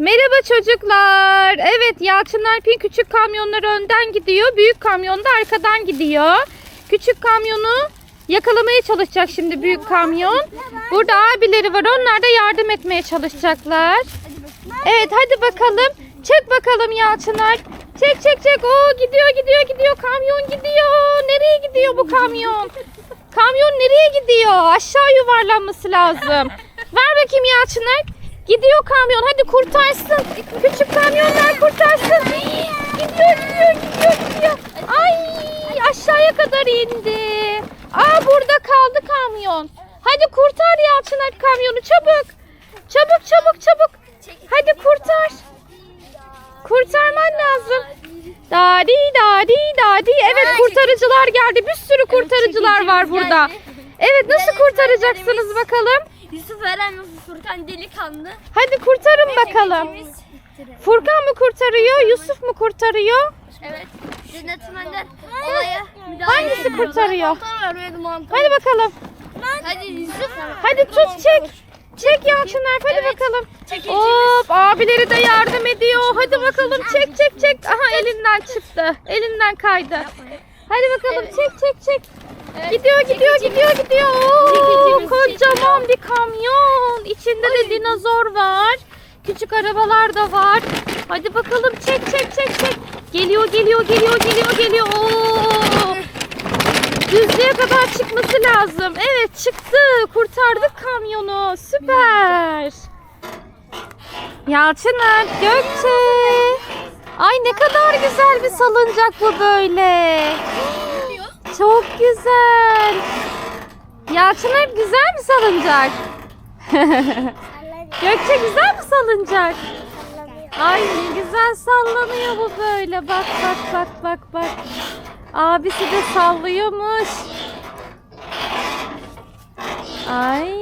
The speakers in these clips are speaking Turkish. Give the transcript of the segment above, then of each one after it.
Merhaba çocuklar. Evet Yalçın Alp'in küçük kamyonları önden gidiyor. Büyük kamyon da arkadan gidiyor. Küçük kamyonu yakalamaya çalışacak şimdi büyük kamyon. Burada abileri var. Onlar da yardım etmeye çalışacaklar. Evet hadi bakalım. Çek bakalım Yalçın Alp. Çek çek çek. Oo gidiyor gidiyor gidiyor. Kamyon gidiyor. Nereye gidiyor bu kamyon? Kamyon nereye gidiyor? Aşağı yuvarlanması lazım. Ver bakayım Yalçın Alp. Gidiyor kamyon. Hadi kurtarsın. Küçük kamyonlar kurtarsın. Gidiyor gidiyor gidiyor gidiyor. Ay aşağıya kadar indi. Aa burada kaldı kamyon. Hadi kurtar Yalçın Alp kamyonu çabuk. Çabuk çabuk çabuk. Hadi kurtar. Kurtarman lazım. Dadi dadi dadi. Evet kurtarıcılar geldi. Bir sürü kurtarıcılar var burada. Evet nasıl kurtaracaksınız bakalım? Yusuf Eren ve Furkan delikanlı. Hadi kurtarın bakalım. Furkan mı kurtarıyor, Yusuf mu kurtarıyor? Evet. Önder olaya müdahale Hangisi kurtarıyor? Hadi bakalım. Hadi Yusuf. Hadi tut çek. Çek Yalçın Alp hadi bakalım. Hop abileri de yardım ediyor. Hadi bakalım çek çek çek. Aha elinden çıktı. Elinden kaydı. Hadi bakalım çek çek çek. Gidiyor gidiyor gidiyor gidiyor. Oo, kocaman bir kamyon. İçinde de dinozor var. Küçük arabalar da var. Hadi bakalım çek çek çek çek. Geliyor geliyor geliyor geliyor geliyor. Oo. Düzlüğe kadar çıkması lazım. Evet çıktı. Kurtardık kamyonu. Süper. Yalçın Alp, Gökçe. Ay ne kadar güzel bir salıncak bu böyle. Çok güzel. Yalçın Alp güzel mi salıncak? Gökçe güzel mi salıncak? Ay ne güzel sallanıyor bu böyle. Bak bak bak bak bak. Abisi de sallıyormuş. Ay.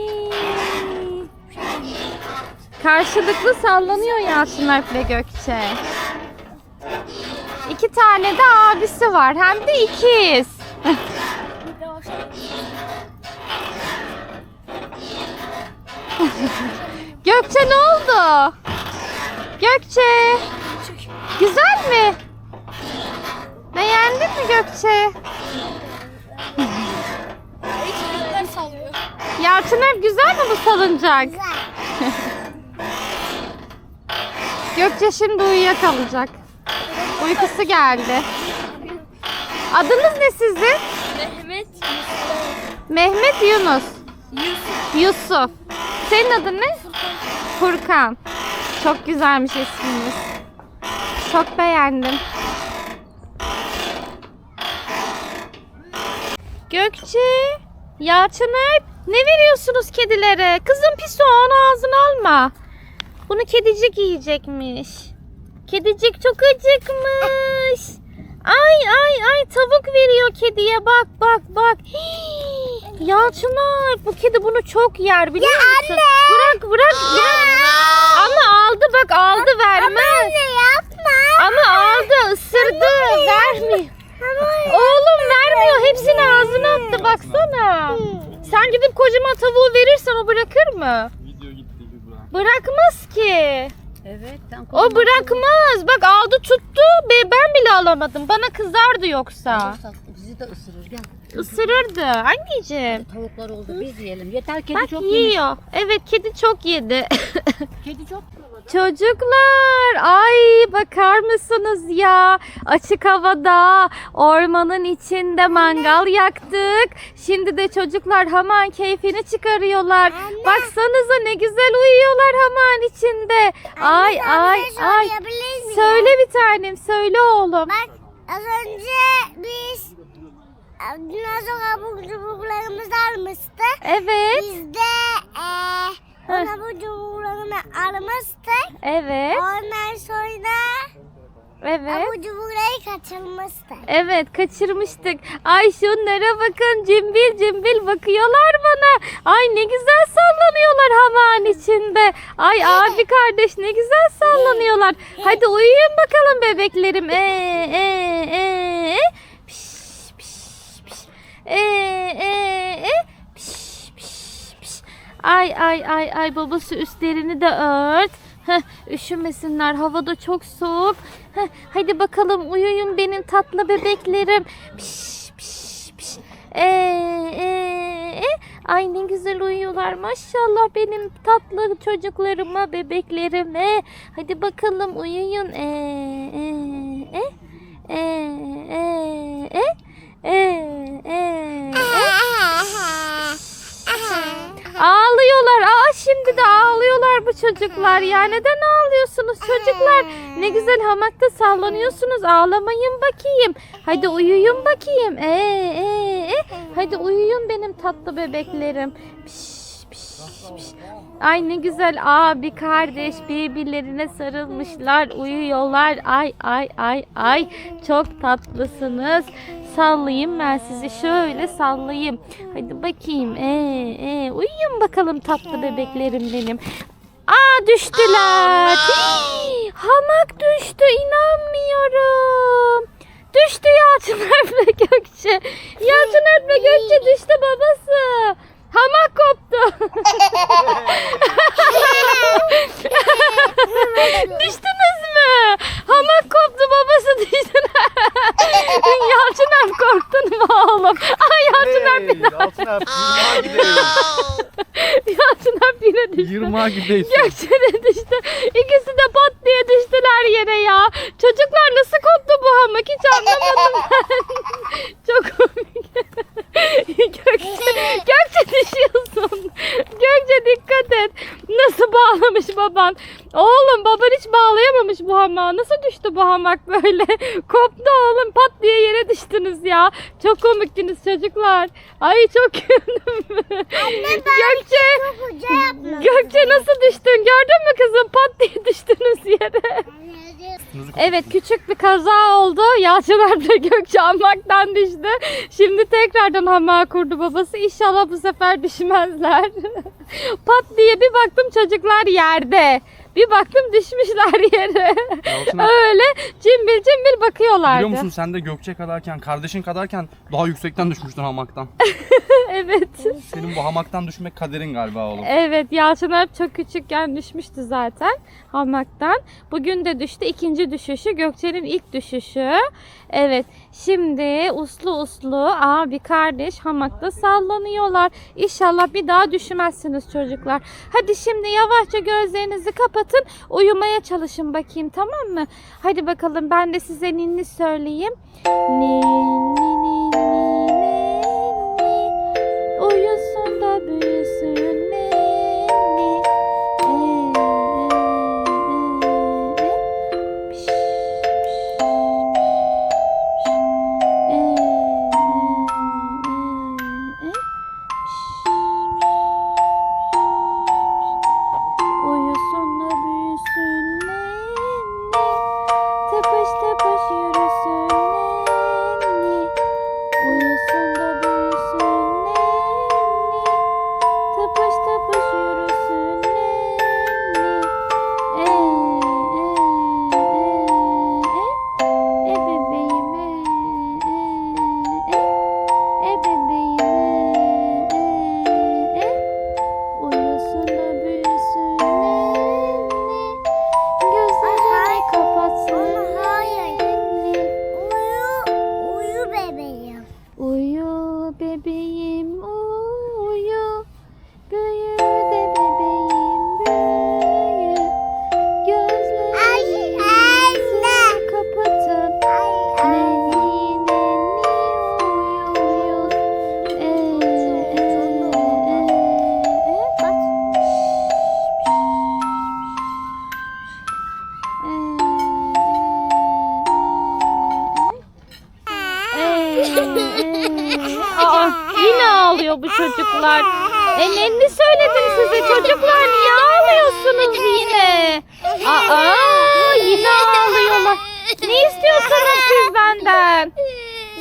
Karşılıklı sallanıyor Yalçın Alp'le Gökçe. İki tane de abisi var. Hem de ikiz. Gökçe ne oldu? Gökçe. Güzel mi? Beğendin mi Gökçe? Yalçın hep güzel mi bu salıncak? Gökçe şimdi uyuyakalacak. Uykusu geldi. Adınız ne sizin? Mehmet Mehmet Yunus. Yusuf. Yusuf. Senin adın ne? Furkan. Çok güzelmiş isminiz. Çok beğendim. Gökçe, Yalçın Alp, ne veriyorsunuz kedilere? Kızım pis o, onu ağzına alma. Bunu kedicik yiyecekmiş. Kedicik çok acıkmış. Ay ay ay tavuk veriyor kediye bak bak bak. Hii, Yalçın Alp bu kedi bunu çok yer biliyor musun? Bırak bırak. bırak. Ama aldı bak aldı vermez. yapma. Ama aldı ısırdı vermiyor. Oğlum vermiyor hepsini ağzına attı baksana. Sen gidip kocaman tavuğu verirsen o bırakır mı? Video gitti. Bırakmaz ki. Evet. O bırakmaz. Bak aldı tuttu. Be- Ben bile alamadım. Bana kızardı yoksa. Bizi de ısırır. Gel. Isırırdı. Anneciğim. Tavuklar oldu biz yiyelim. Yeter kedi Bak çok yemiş. yiyor. Evet kedi çok yedi. Kedi çok Çocuklar ay bakar mısınız ya açık havada ormanın içinde mangal yaktık. Şimdi de çocuklar hemen keyfini çıkarıyorlar. Baksanıza ne güzel uyuyorlar hemen içinde. Ay ay ay. Söyle bir tanem söyle oğlum. Bak az önce biz dinozor abur cuburlarımızı almıştık. Evet Biz de eee onun abur cuburlarını almıştık. evet Ondan sonra evet. abur cuburları kaçırmıştık. Evet kaçırmıştık. Ay şunlara bakın cimbil cimbil bakıyorlar bana. Ay ne güzel sallanıyorlar hamağın içinde. Ay abi kardeş ne güzel sallanıyorlar. Hadi uyuyun bakalım bebeklerim. Ee, ee, ee. Ee, ee, ee. Piş, piş, piş. Ay ay ay ay babası üstlerini de ört. Heh, üşümesinler. Havada çok soğuk. Heh, hadi bakalım uyuyun benim tatlı bebeklerim. Piş piş piş. Ee, ee, ee. Ay ne güzel uyuyorlar maşallah benim tatlı çocuklarıma bebeklerime. Hadi bakalım uyuyun. Ee, ee, ee. Ee, ee, ee. Ee, ee. Ağlıyorlar. Aa şimdi de ağlıyorlar bu çocuklar ya. Neden ağlıyorsunuz çocuklar? Ne güzel hamakta sallanıyorsunuz. Ağlamayın bakayım. Hadi uyuyun bakayım. Ee, ee, ee. Hadi uyuyun benim tatlı bebeklerim. Piş. Ay ne güzel abi kardeş birbirlerine sarılmışlar uyuyorlar ay ay ay ay çok tatlısınız sallayayım ben sizi şöyle sallayayım. Hadi bakayım. Ee, ee, uyuyun bakalım tatlı bebeklerim benim. Aa düştüler. Hii, hamak düştü inanmıyorum. Düştü Yalçın Erp'le Gökçe. Yalçın Erp'le Gökçe düştü babası. Hamak koptu. Düştünüz? Hamak koptu babası düştü. Yalçın Alp korktun mu oğlum? Ay Yalçın daha. Altın harf yırmağa gidelim. Yalçın Alp yine düştü. Yırmağa gidelim. Gökçe de düştü. İkisi de pat diye düştüler yere ya. Çocuklar nasıl koptu bu hamak hiç anlamadım ben. Çok komik. Gökçe, Gökçe düşüyorsun. Gökçe dikkat et. Nasıl bağlamış baban? Oğlum baban hiç bağlayamamış bu hamağı. Nasıl düştü bu hamak böyle? Koptu oğlum pat diye yere düştünüz ya. Çok komiktiniz çocuklar. Ay çok güldüm. Gökçe. Yapma. Gökçe nasıl düştün? Gördün mü kızım? Pat diye düştünüz yere. Evet küçük bir kaza oldu. Yalçın Alp'le Gökçe hamaktan düştü. Şimdi tekrardan hamağa kurdu babası. İnşallah bu sefer düşmezler. Pat diye bir baktım çocuklar yerde. Bir baktım düşmüşler yere. Yalçın Alp, Öyle cimbil cimbil bakıyorlardı. Biliyor musun sen de Gökçe kadarken, kardeşin kadarken daha yüksekten düşmüştün hamaktan. evet. Senin bu hamaktan düşmek kaderin galiba oğlum. Evet Yalçın Alp çok küçükken düşmüştü zaten hamaktan. Bugün de düştü. ikinci düşüşü Gökçe'nin ilk düşüşü. Evet şimdi uslu uslu abi kardeş hamakta sallanıyorlar. İnşallah bir daha düşmezsiniz çocuklar. Hadi şimdi yavaşça gözlerinizi kapatın uyumaya çalışın bakayım tamam mı? Hadi bakalım ben de size ninni söyleyeyim. Ninni çocuklar. E nenni söyledim size çocuklar niye ağlıyorsunuz yine? Aa yine ağlıyorlar. Ne istiyorsunuz siz benden?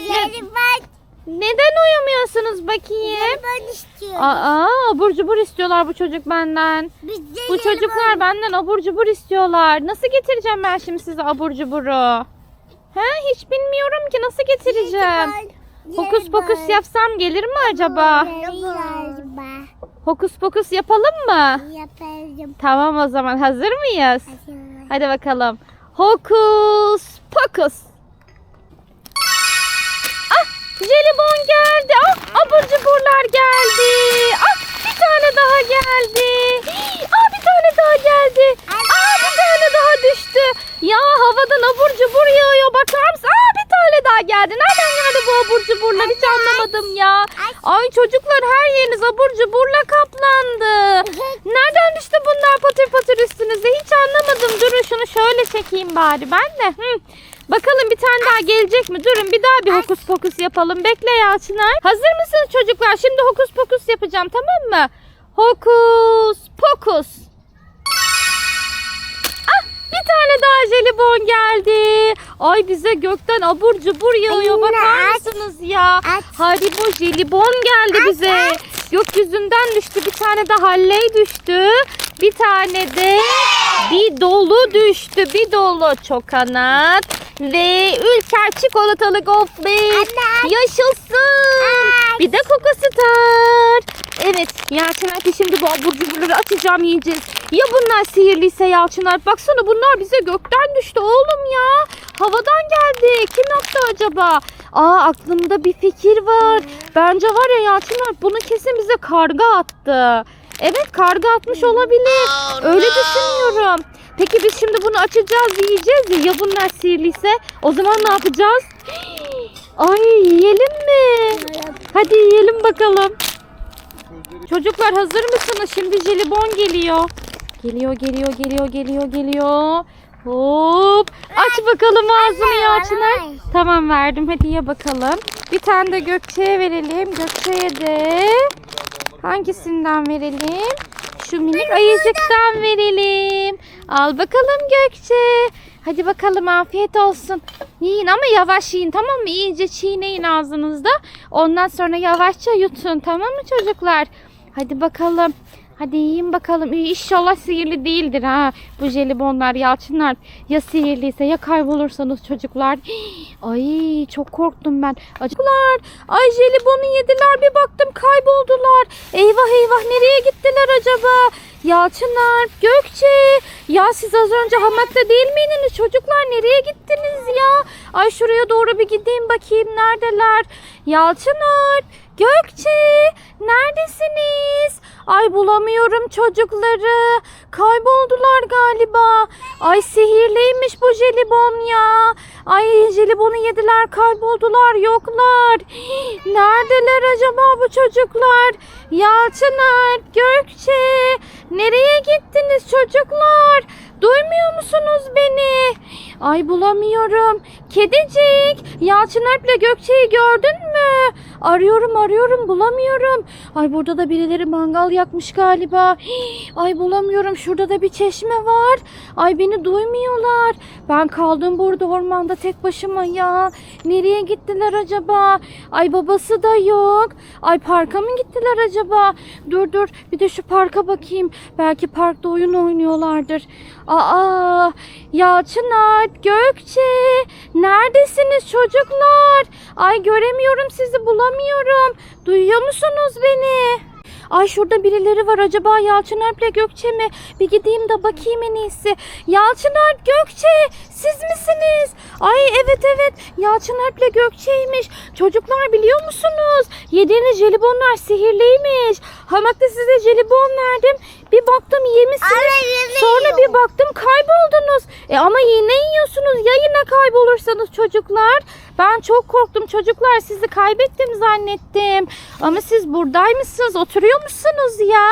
Ben, Neden uyumuyorsunuz bakayım? ben istiyorum. Aa abur cubur istiyorlar bu çocuk benden. Bu çocuklar benden abur cubur istiyorlar. Nasıl getireceğim ben şimdi size abur cuburu? He hiç bilmiyorum ki nasıl getireceğim. Hokus pokus yapsam gelir mi acaba? Galiba. Hokus pokus yapalım mı? Yaparım. Tamam o zaman hazır mıyız? Hadi bakalım. Hokus pokus. Ah jelibon geldi. Ah abur cuburlar geldi. Ah bir tane daha geldi. Ah bir tane daha geldi. Ah bir tane daha düştü. Ya havadan abur cubur yağıyor bakar mısın? Ah tane daha geldi. Nereden geldi bu abur cuburlar hiç anlamadım ya. Ay çocuklar her yeriniz abur cuburla kaplandı. Nereden düştü bunlar patır patır üstünüze hiç anlamadım. Durun şunu şöyle çekeyim bari ben de. Hı. Bakalım bir tane daha gelecek mi? Durun bir daha bir hokus pokus yapalım. Bekle Yalçınar. Hazır mısınız çocuklar? Şimdi hokus pokus yapacağım tamam mı? Hokus pokus. Bir tane daha jelibon geldi. Ay bize gökten abur cubur yağıyor. Anne, Bakar aç. mısınız ya? Aç. Haribo jelibon geldi bize. Gökyüzünden düştü. Bir tane de halley düştü. Bir tane de bir dolu düştü. Bir dolu çok kanat. Ve ülker çikolatalı gofret. Yaşasın. Bir de Coco Star. Evet Yalçın Alp şimdi bu abur cuburları açacağım yiyeceğiz. Ya bunlar sihirliyse Yalçın Alp? Baksana bunlar bize gökten düştü oğlum ya. Havadan geldi. Kim yaptı acaba? Aa aklımda bir fikir var. Bence var ya Yalçın Alp bunu kesin bize karga attı. Evet karga atmış olabilir. Öyle düşünüyorum. Peki biz şimdi bunu açacağız yiyeceğiz ya. Ya bunlar sihirliyse? O zaman ne yapacağız? Ay yiyelim mi? Hadi yiyelim bakalım. Çocuklar hazır mısınız? Şimdi jelibon geliyor. Geliyor, geliyor, geliyor, geliyor, geliyor. Hop. Aç bakalım ağzını Yalçınar. Tamam verdim. Hadi ye bakalım. Bir tane de Gökçe'ye verelim. Gökçe'ye de hangisinden verelim? Şu minik ayıcıktan verelim. Al bakalım Gökçe. Hadi bakalım afiyet olsun. Yiyin ama yavaş yiyin tamam mı? İyice çiğneyin ağzınızda. Ondan sonra yavaşça yutun tamam mı çocuklar? Hadi bakalım. Hadi yiyin bakalım. İnşallah sihirli değildir ha. Bu jelibonlar yalçınlar. Ya sihirliyse ya kaybolursanız çocuklar. Ay çok korktum ben. Çocuklar. Ay jelibonu yediler bir baktım kayboldular. Eyvah eyvah nereye gittiler acaba? Yalçınlar, Gökçe. Ya siz az önce hamakta değil miydiniz çocuklar? Nereye gittiniz ya? Ay şuraya doğru bir gideyim bakayım neredeler? Yalçınlar, Gökçe neredesiniz? Ay bulamıyorum çocukları. Kayboldular galiba. Ay sihirliymiş bu jelibon ya. Ay jelibonu yediler kayboldular yoklar. Neredeler acaba bu çocuklar? Yalçınar, Gökçe nereye gittiniz çocuklar? Duymuyor musunuz beni? Ay bulamıyorum. Kedicik, Yalçın Alp'le Gökçe'yi gördün mü? Arıyorum arıyorum bulamıyorum. Ay burada da birileri mangal yakmış galiba. Ay bulamıyorum. Şurada da bir çeşme var. Ay beni duymuyorlar. Ben kaldım burada ormanda tek başıma ya. Nereye gittiler acaba? Ay babası da yok. Ay parka mı gittiler acaba? Dur dur bir de şu parka bakayım. Belki parkta oyun oynuyorlardır. Aa Yalçın Alp, Gökçe neredesiniz çocuklar? Ay göremiyorum sizi bulamıyorum. Duyuyor musunuz beni? Ay şurada birileri var acaba Yalçın Alp'le Gökçe mi? Bir gideyim de bakayım en iyisi. Yalçın Alp, Gökçe siz misiniz? Ay evet evet Yalçın Alp'le Gökçe'ymiş. Çocuklar biliyor musunuz? Yediğiniz jelibonlar sihirliymiş. Hamakta size jelibon verdim. Bir baktım yemişsiniz. Sonra bir baktım kayboldunuz. E ama yine yiyorsunuz. Ya yine kaybolursanız çocuklar? Ben çok korktum çocuklar. Sizi kaybettim zannettim. Ama siz buradaymışsınız. Oturuyor musunuz ya?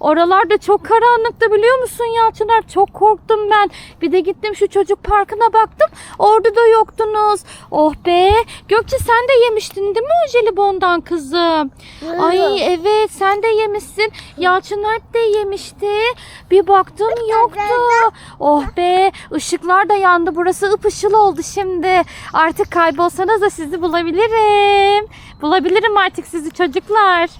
Oralarda çok karanlıkta biliyor musun Yalçınar? Çok korktum ben. Bir de gittim şu çocuk parkına baktım. Orada da yoktunuz. Oh be. Gökçe sen de yemiştin değil mi o jelibondan kızım? Ay evet sen de yemişsin. Yalçın Alp de yemişti. Bir baktım yoktu. Oh be ışıklar da yandı. Burası ıpışıl oldu şimdi. Artık kaybolsanız da sizi bulabilirim. Bulabilirim artık sizi çocuklar.